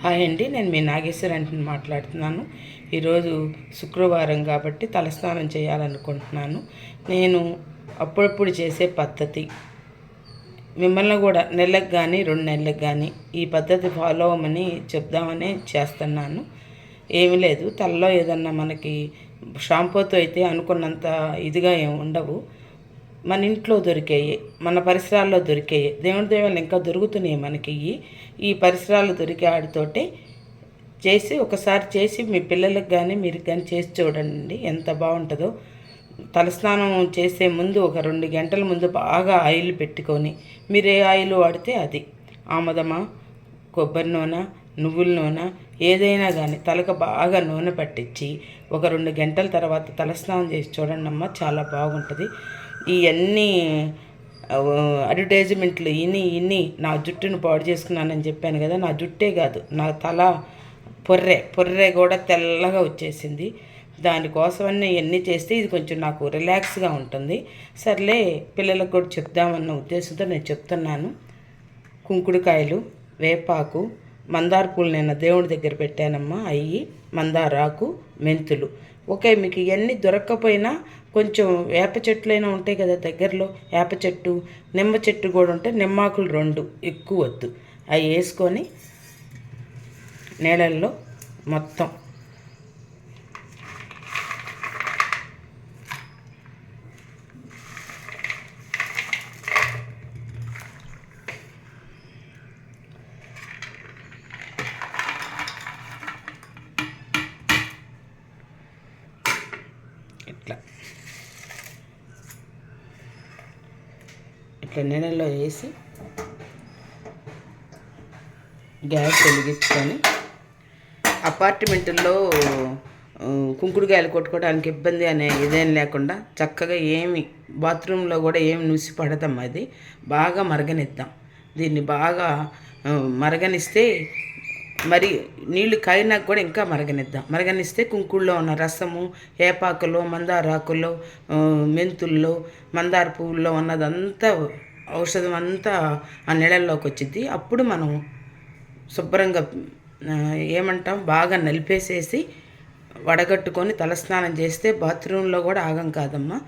Hi అండి నేను మీ నాగేశ్వర మాట్లాడుతున్నాను. ఈరోజు శుక్రవారం కాబట్టి తలస్నానం చేయాలనుకుంటున్నాను. నేను అప్పుడప్పుడు చేసే పద్ధతి. మిమ్మల్ని కూడా నెలకు కానీ రెండు నెలలకు కానీ ఈ పద్ధతి ఫాలో అవ్వమని చెప్దామని చేస్తున్నాను. ఏమీ లేదు తలలో ఏదన్నా మనకి షాంపూతో అయితే అనుకున్నంత ఇదిగా ఏమి ఉండవు. మన ఇంట్లో దొరికేవి మన పరిసరాల్లో దొరికేవి దేవుడి దేవుళ్ళు ఇంకా దొరుకుతున్నాయి మనకి. ఇవి ఈ పరిసరాలు దొరికే ఆడితోటే చేసి ఒకసారి చేసి మీ పిల్లలకు కానీ మీరు కానీ చేసి చూడండి ఎంత బాగుంటుందో. తలస్నానం చేసే ముందు ఒక రెండు గంటల ముందు బాగా ఆయిల్ పెట్టుకొని మీరు ఏ ఆయిల్ వాడితే అది. ఆమదమా కొబ్బరి నూనె నువ్వుల నూనె ఏదైనా కానీ తలకు బాగా నూనె పట్టించి ఒక రెండు గంటల తర్వాత తలస్నానం చేసి చూడండి అమ్మ చాలా బాగుంటుంది. ఇవన్నీ అడ్వర్టైజ్మెంట్లు ఇన్ని ఇన్ని నా జుట్టును పాడు చేసుకున్నానని చెప్పాను కదా నా జుట్టే కాదు నా తల పొర్రె పొర్రె కూడా తెల్లగా వచ్చేసింది. దానికోసమని ఇవన్నీ చేస్తే ఇది కొంచెం నాకు రిలాక్స్గా ఉంటుంది. సర్లే పిల్లలకు కూడా చెప్దామన్న ఉద్దేశంతో నేను చెప్తున్నాను. కుంకుడుకాయలు వేపాకు మందార పూలు నేను దేవుడి దగ్గర పెట్టానమ్మా అయ్యి మందారాకు మెంతులు. ఓకే మీకు ఇవన్నీ దొరక్కపోయినా కొంచెం వేప చెట్లైనా ఉంటాయి కదా దగ్గరలో. వేప చెట్టు నిమ్మ చెట్టు కూడా ఉంటే నిమ్మాకులు రెండు ఎక్కువ వద్దు. అవి వేసుకొని నీళ్ళల్లో మొత్తం ఇట్లా నీళ్ళలో వేసి గ్యాస్ వెలిగించుకొని అపార్ట్మెంట్లో ఆ, కుంకుడుకాయలు కొట్టుకోవడానికి ఇబ్బంది అనే ఇదేం లేకుండా చక్కగా ఏమి బాత్రూంలో కూడా ఏమి నుసి పడతాం అది. బాగా మరగనిద్దాం. దీన్ని బాగా మరగనిస్తే మరి నీళ్ళు కాయినాక కూడా ఇంకా మరగనిద్దాం. మరగనిస్తే కుంకుడులో ఉన్న రసము ఏపాకులో మందారాకులో మెంతుల్లో మందార పువ్వుల్లో ఉన్నదంతా ఔషధం అంతా ఆ నీళ్ళల్లోకి వచ్చింది అప్పుడు మనం శుభ్రంగా ఏమంటాం బాగా నలిపేసేసి వడగట్టుకొని తలస్నానం చేస్తే బాత్రూంలో కూడా ఆగం కాదమ్మా.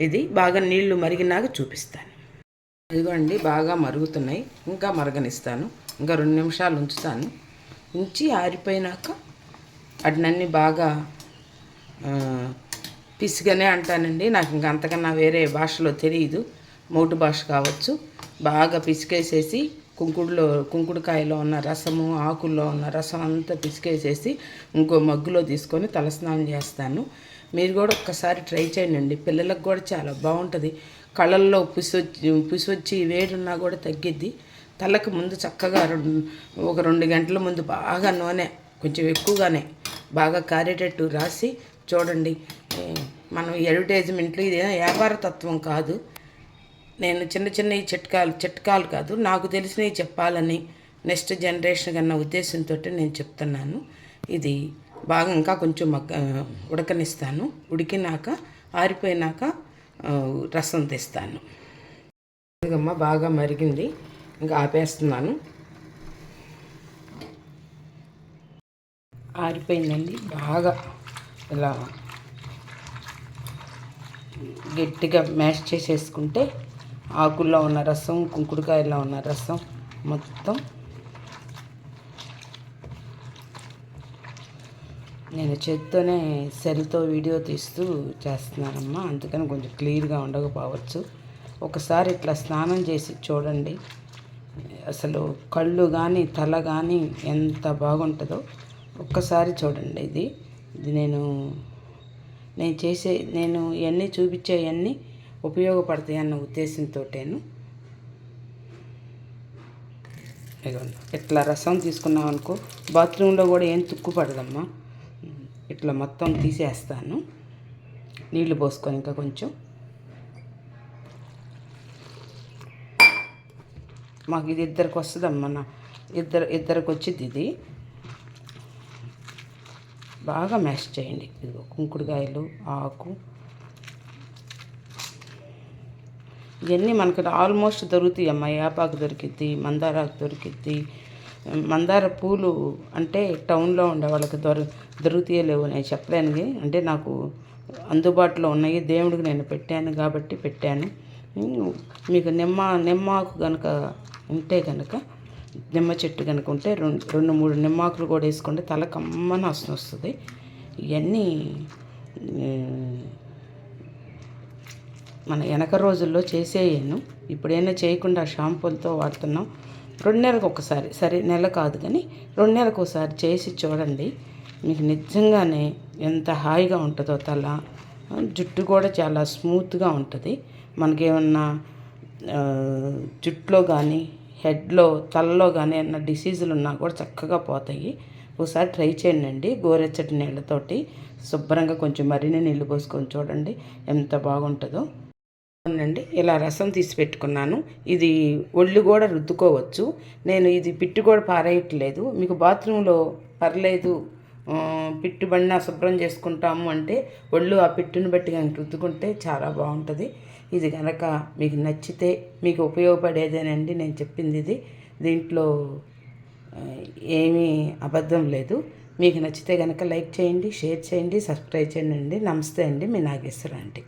ఇది బాగా నీళ్ళు మరిగినాక చూపిస్తాను. ఇదిగోండి బాగా మరుగుతున్నాయి. ఇంకా మరగనిస్తాను. ఇంకా రెండు నిమిషాలు ఉంచుతాను. ఉంచి ఆరిపోయినాక వాటినన్నీ బాగా పిసిగానే అంటానండి. నాకు ఇంకా అంతకన్నా వేరే భాషలో తెలియదు మోటు భాష కావచ్చు. బాగా పిసికేసేసి కుంకుడులో కుంకుడుకాయలో ఉన్న రసము ఆకుల్లో ఉన్న రసం అంతా పిసికేసేసి ఇంకో మగ్గులో తీసుకొని తలస్నానం చేస్తాను. మీరు కూడా ఒక్కసారి ట్రై చేయండి. పిల్లలకు కూడా చాలా బాగుంటుంది. కళ్ళల్లో పుసొచ్చి పుసొచ్చి వేడున్నా కూడా తగ్గిద్ది. తలకు ముందు చక్కగా రెండు ఒక రెండు గంటల ముందు బాగా నూనె కొంచెం ఎక్కువగానే బాగా కారేటట్టు రాసి చూడండి. మనం అడ్వర్టైజ్మెంట్లు ఇది వ్యాపార తత్వం కాదు. నేను చిన్న చిన్న చిట్కాలు చిట్కాలు కాదు నాకు తెలిసినవి చెప్పాలని నెక్స్ట్ జనరేషన్ అన్న ఉద్దేశంతో నేను చెప్తున్నాను. ఇది బాగా ఇంకా కొంచెం మగ్గ ఉడకనిస్తాను. ఉడికినాక ఆరిపోయినాక రసం తెస్తాను. అమ్మ బాగా మరిగింది. ఇంకా ఆపేస్తున్నాను. ఆరిపోయిందండి. బాగా ఇలా గట్టిగా మ్యాష్ చేసేసుకుంటే ఆకుల్లో ఉన్న రసం కుంకుడుకాయల్లో ఉన్న రసం మొత్తం నేను చేత్తోనే సెల్తో వీడియో తీస్తూ చేస్తున్నానమ్మా. అందుకని కొంచెం క్లియర్గా ఉండకపోవచ్చు. ఒకసారి ఇట్లా స్నానం చేసి చూడండి. అసలు కళ్ళు కానీ తల కానీ ఎంత బాగుంటుందో ఒక్కసారి చూడండి ఇది. ఇది నేను నేను చేసే నేను ఇవన్నీ చూపించేవన్నీ ఉపయోగపడతాయి అన్న ఉద్దేశంతోటేను. ఇదిగోండి ఇట్లా రసం తీసుకున్నాం అనుకో బాత్రూంలో కూడా ఏం తుక్కు పడదమ్మా. ఇట్లా మొత్తం తీసేస్తాను. నీళ్ళు పోసుకొని ఇంకా కొంచెం. మాకు ఇది ఇద్దరికి వస్తుందమ్మా నా ఇద్దరు ఇద్దరికి వచ్చింది ఇది. బాగా మ్యాష్ చేయండి. ఇదిగో కుంకుడుకాయలు ఆకు ఇవన్నీ మనకు ఆల్మోస్ట్ దొరుకుతాయి అమ్మ. యాపాకు దొరికిద్ది మందారాకు దొరికిద్ది. మందార పూలు అంటే టౌన్లో ఉండే వాళ్ళకి దొర దొరుకుతాయో లేవు నేను చెప్పలేను అంటే నాకు అందుబాటులో ఉన్నాయి. దేవుడికి నేను పెట్టాను కాబట్టి పెట్టాను. మీకు నిమ్మ నిమ్మాకు కనుక ఉంటే కనుక నిమ్మ చెట్టు కనుక ఉంటే రెండు రెండు మూడు నిమ్మాకులు కూడా వేసుకుంటే తల కమ్మన వస్తుంది. ఇవన్నీ మన వెనక రోజుల్లో చేసేయను. ఇప్పుడైనా చేయకుండా షాంపూలతో వాడుతున్నాం. రెండు నెలలకు ఒకసారి. సరే నెల కాదు కానీ రెండు నెలలకు ఒకసారి చేసి చూడండి. మీకు నిజంగానే ఎంత హాయిగా ఉంటుందో తల. జుట్టు కూడా చాలా స్మూత్గా ఉంటుంది. మనకేమన్నా ఆ, జుట్టులో కానీ హెడ్లో తలలో కానీ ఏమన్నా డిసీజులు ఉన్నా కూడా చక్కగా పోతాయి. ఒకసారి ట్రై చేయండి గోరెచ్చటి నీళ్ళతోటి శుభ్రంగా కొంచెం మరిన్ని నీళ్ళు పోసుకొని చూడండి ఎంత బాగుంటుందో. అవునండి. ఇలా రసం తీసి పెట్టుకున్నాను. ఇది ఒళ్ళు కూడా రుద్దుకోవచ్చు. నేను ఇది పిట్టు కూడా పారేయట్లేదు. మీకు బాత్రూంలో పర్లేదు. పిట్టుబడిన పిట్టు శుభ్రం చేసుకుంటాము అంటే ఒళ్ళు ఆ పిట్టుని బట్టి కనుక రుద్దుకుంటే చాలా బాగుంటుంది. ఇది కనుక మీకు నచ్చితే మీకు ఉపయోగపడేదేనండి నేను చెప్పింది ఇది. దీంట్లో ఏమీ అబద్ధం లేదు. మీకు నచ్చితే కనుక లైక్ చేయండి షేర్ చేయండి సబ్స్క్రైబ్ చేయండి నమస్తే అండి. మీ నాగేశ్వర ఆంటీ.